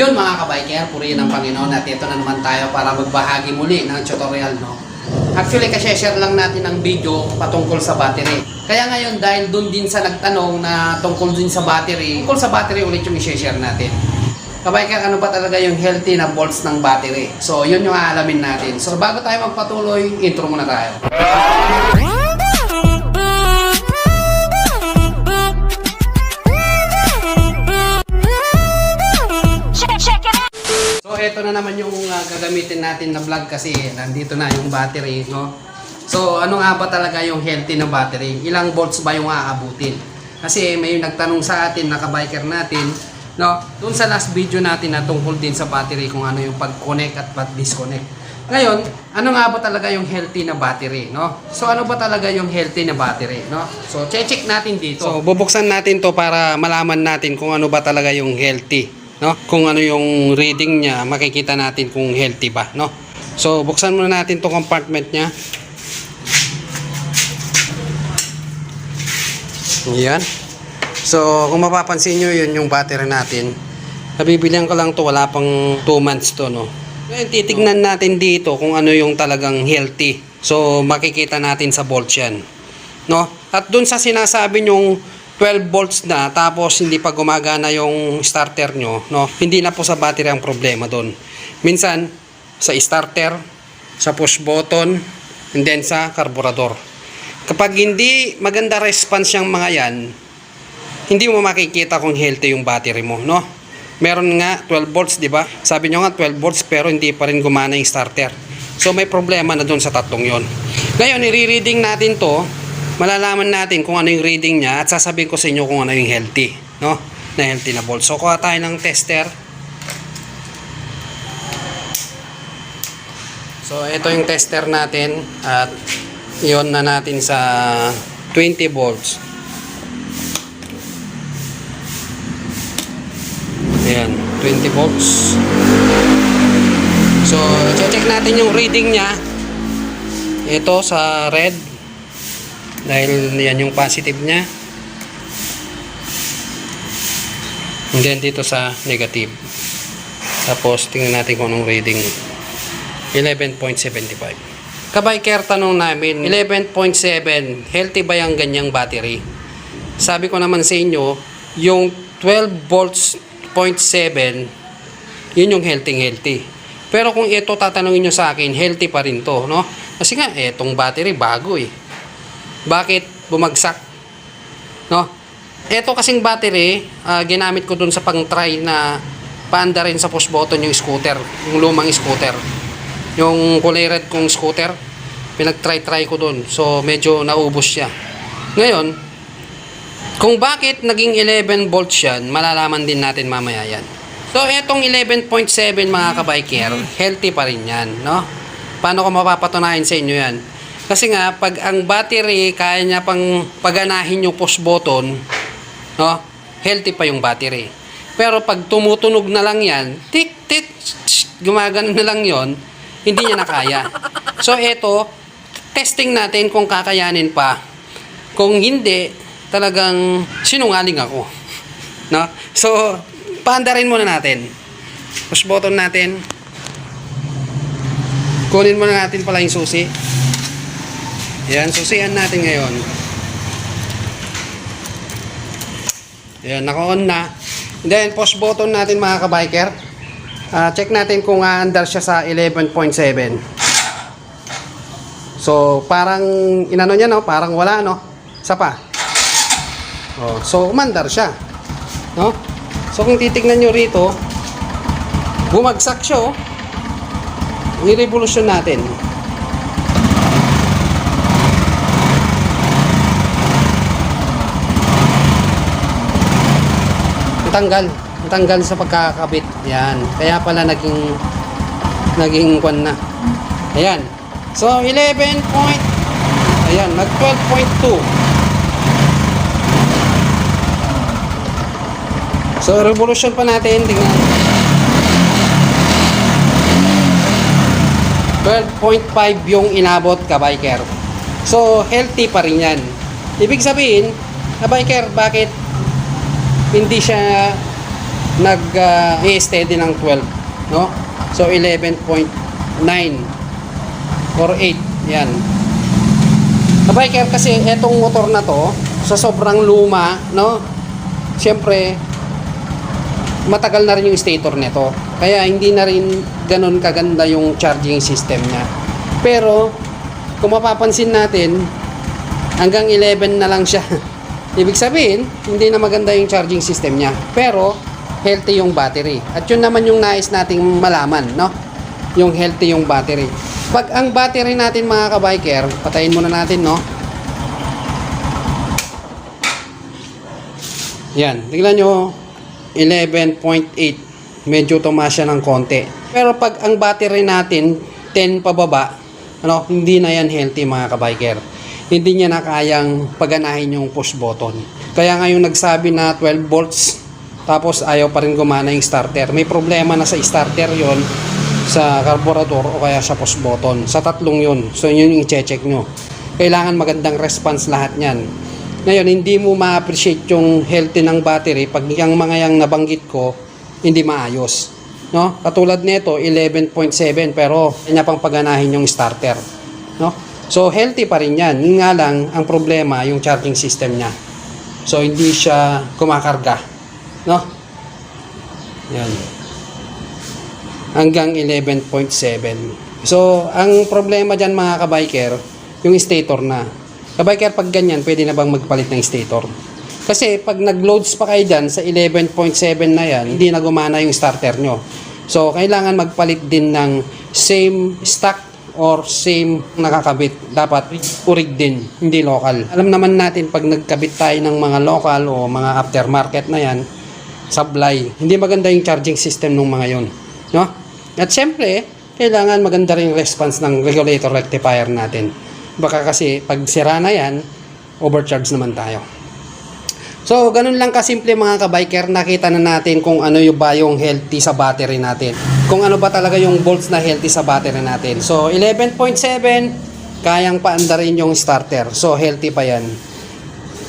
Yun mga kabiker, purihin ng Panginoon at ito na naman tayo para magbahagi muli ng tutorial no. Actually, kasi share lang natin ang video patungkol sa battery. Kaya ngayon, dahil dun din sa nagtanong na tungkol din sa battery, tungkol sa battery ulit yung i-share natin. Kabiker, ano ba talaga yung healthy na volts ng battery? So, yun yung aalamin natin. So, bago tayo magpatuloy, intro muna tayo. Ito na naman yung uh, gagamitin natin na vlog kasi nandito na yung battery, no? So, ano nga ba talaga yung healthy na battery? Ilang volts ba yung aabutin? Kasi may nagtanong sa atin, naka-biker natin, no? Doon sa last video natin na tungkol din sa battery kung ano yung pag-connect at pag-disconnect. Ngayon, ano nga ba talaga yung healthy na battery, no? So, ano ba talaga yung healthy na battery, no? So, check natin dito. So, bubuksan natin to para malaman natin kung ano ba talaga yung healthy, no? Kung ano yung reading niya, makikita natin kung healthy ba, no? So, buksan muna natin to compartment niya. Yan. So, kung mapapansin nyo, yun yung battery natin. Nabibilihan ko lang to, wala pang 2 months to, no? Ngayon, titignan natin dito kung ano yung talagang healthy. So, makikita natin sa volts yan. No? At dun sa sinasabi nyong 12 volts na tapos hindi pa gumagana yung starter nyo, no? Hindi na po sa battery ang problema doon. Minsan, sa starter, sa push button, and then sa carburetor. Kapag hindi maganda response yung mga yan, hindi mo makikita kung healthy yung battery mo, no? Meron nga 12 volts, di ba? Sabi nyo nga 12 volts pero hindi pa rin gumana yung starter. So may problema na doon sa tatlong yon. Ngayon, i-reading natin to, malalaman natin kung ano yung reading niya at sasabihin ko sa inyo kung ano yung healthy, no? Na healthy na volts. So kuha tayo ng tester. So ito yung tester natin at yon na natin sa 20 volts. Ayan, 20 volts. So, check natin yung reading niya. Ito sa red. Dahil yan yung positive niya. And then dito sa negative. Tapos, tingnan natin kung anong reading. 11.75. Kabiker, tanong namin, 11.7, healthy ba yung ganyang battery? Sabi ko naman sa inyo, yung 12 volts 0.7 yun yung healthy healthy pero kung ito tatanungin nyo sa akin healthy pa rin to no kasi nga etong battery bago eh bakit bumagsak no eto kasing battery ah, ginamit ko dun sa pang try na paanda rin sa push button yung scooter yung lumang scooter yung kulay red kong scooter pinag try try ko dun so medyo naubos siya ngayon kung bakit naging 11 volts yan, malalaman din natin mamaya yan. So, etong 11.7 mga kabiker, healthy pa rin yan, no? Paano ko mapapatunayan sa inyo yan? Kasi nga, pag ang battery, kaya niya pang paganahin yung push button, no? Healthy pa yung battery. Pero pag tumutunog na lang yan, tik, tik, gumagano na lang yon hindi niya na kaya. So, eto, testing natin kung kakayanin pa. Kung hindi, talagang sinungaling ako. No? So, paandarin muna natin. Push button natin. Kunin muna natin pala yung susi. Yan, susian natin ngayon. Yan, naka-on na. And then, push button natin mga kabiker. Ah, check natin kung aandar siya sa 11.7. So, parang inano niya no, parang wala no. Isa pa. Oh, so umandar siya. No? So kung titingnan nyo rito, bumagsak siya oh. Ni-revolution natin. Natanggal. Natanggal sa pagkakabit. Yan. Kaya pala naging naging kwan na. Ayan. So 11 point Ayan, nag 12.2. So, revolution pa natin. Tingnan. 12.5 yung inabot ka, biker. So, healthy pa rin yan. Ibig sabihin, ka biker, bakit hindi siya nag uh, i-steady ng 12, no? So 11.9 or 8, yan. Sa biker kasi etong motor na to, sa sobrang luma, no? Siyempre, matagal na rin yung stator nito. Kaya hindi na rin ganun kaganda yung charging system niya. Pero, kung mapapansin natin, hanggang 11 na lang siya. Ibig sabihin, hindi na maganda yung charging system niya. Pero, healthy yung battery. At yun naman yung nais nating malaman, no? Yung healthy yung battery. Pag ang battery natin mga kabiker, patayin muna natin, no? Yan, tignan nyo, 11.8. Medyo tumaas siya ng konti. Pero pag ang battery natin, 10 pababa, ano, hindi na yan healthy mga kabiker. Hindi niya na kayang paganahin yung push button. Kaya ngayon nagsabi na 12 volts, tapos ayaw pa rin gumana yung starter. May problema na sa starter yon sa carburetor o kaya sa push button. Sa tatlong yun. So yun yung i-check nyo. Kailangan magandang response lahat yan. Ngayon, hindi mo ma-appreciate yung healthy ng battery pag yung mga yung nabanggit ko, hindi maayos. No? Katulad nito, 11.7 pero kanya pang paganahin yung starter. No? So, healthy pa rin yan. Yun nga lang, ang problema, yung charging system niya. So, hindi siya kumakarga. No? Yan. Hanggang 11.7. So, ang problema dyan mga kabiker, yung stator na. Kabiker, pag ganyan, pwede na bang magpalit ng stator? Kasi pag nag-loads pa kayo dyan sa 11.7 na yan, hindi na gumana yung starter nyo. So, kailangan magpalit din ng same stock or same nakakabit. Dapat urig din, hindi local. Alam naman natin pag nagkabit tayo ng mga local o mga aftermarket na yan, sablay. Hindi maganda yung charging system ng mga yon, no? At syempre, kailangan maganda rin response ng regulator rectifier natin. Baka kasi pag sira na yan, overcharge naman tayo. So, ganun lang kasimple mga kabiker, nakita na natin kung ano yung ba yung healthy sa battery natin. Kung ano ba talaga yung volts na healthy sa battery natin. So, 11.7, kayang paanda rin yung starter. So, healthy pa yan.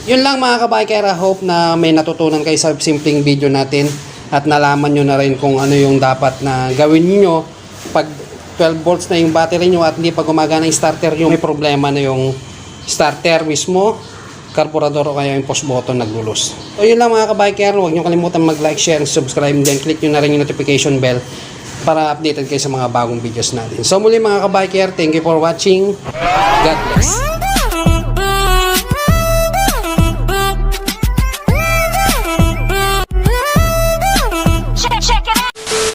Yun lang mga kabiker, I hope na may natutunan kayo sa simpleng video natin at nalaman nyo na rin kung ano yung dapat na gawin nyo pag 12 volts na yung battery nyo at hindi pa gumagana yung starter nyo, may problema na yung starter mismo, carburetor o kaya yung push button naglulus. So yun lang mga kabiker, huwag nyo kalimutan mag-like, share, and subscribe, then click nyo na rin yung notification bell para updated kayo sa mga bagong videos natin. So muli mga kabiker, thank you for watching. God bless.